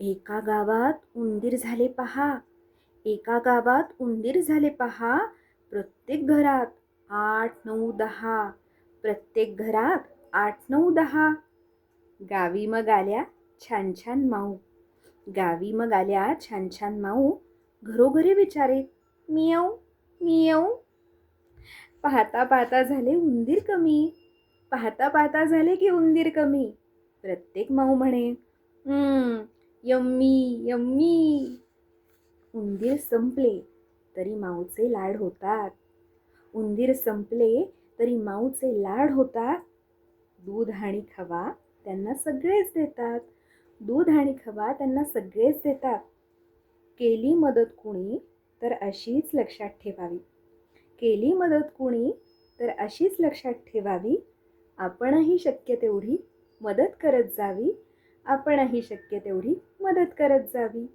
एका गावात उंदीर झाले पहा. एका गावात उंदीर झाले पहा. प्रत्येक घरात आठ नऊ दहा. प्रत्येक घरात आठ नऊ दहा. गावी मग आल्या छान छान माऊ. गावी मग आल्या छान छान माऊ. घरोघरी विचारे मी येऊ पाहता पाहता झाले उंदीर कमी. पाहता पाहता झाले की उंदीर कमी. प्रत्येक माऊ म्हणे "हम्म, यम्मी यम्मी. उंदीर संपले तरी माऊचे लाड होतात. उंदीर संपले तरी माऊचे लाड होतात. दूध आणि खवा त्यांना सगळेच देतात. दूध आणि खवा त्यांना सगळेच देतात. केली मदत कुणी तर अशीच लक्षात ठेवावी. केली मदत कुणी तर अशीच लक्षात ठेवावी. आपणही शक्य तेवढी मदत करत जावी. आपणही शक्य तेवढी मदत करत जावी.